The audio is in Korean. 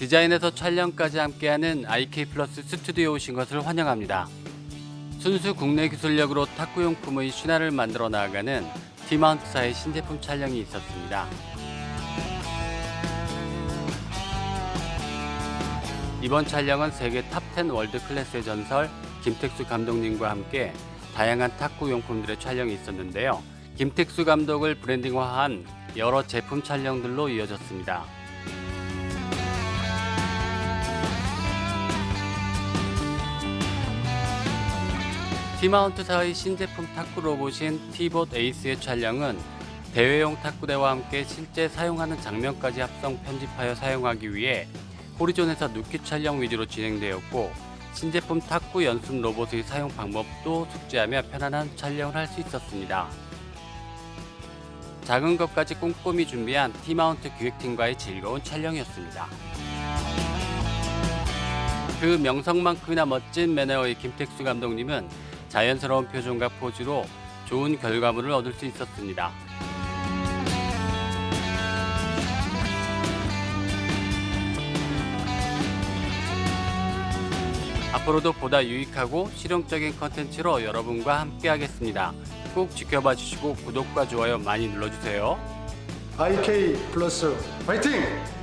디자인에서 촬영까지 함께하는 IK 플러스 스튜디오에 오신 것을 환영합니다. 순수 국내 기술력으로 탁구용품의 신화를 만들어 나아가는 티마운트사의 신제품 촬영이 있었습니다. 이번 촬영은 세계 탑10 월드 클래스의 전설 김택수 감독님과 함께 다양한 탁구 용품들의 촬영이 있었는데요. 김택수 감독을 브랜딩화한 여러 제품 촬영들로 이어졌습니다. 티마운트사의 신제품 탁구 로봇인 티봇 에이스의 촬영은 대회용 탁구대와 함께 실제 사용하는 장면까지 합성 편집하여 사용하기 위해 호리존에서 누키 촬영 위주로 진행되었고 신제품 탁구 연습 로봇의 사용 방법도 숙지하며 편안한 촬영을 할 수 있었습니다. 작은 것까지 꼼꼼히 준비한 티마운트 기획팀과의 즐거운 촬영이었습니다. 그 명성만큼이나 멋진 매너의 김택수 감독님은 자연스러운 표정과 포즈로 좋은 결과물을 얻을 수 있었습니다. 앞으로도 보다 유익하고 실용적인 컨텐츠로 여러분과 함께하겠습니다. 꼭 지켜봐 주시고 구독과 좋아요 많이 눌러주세요. IK 플러스 화이팅!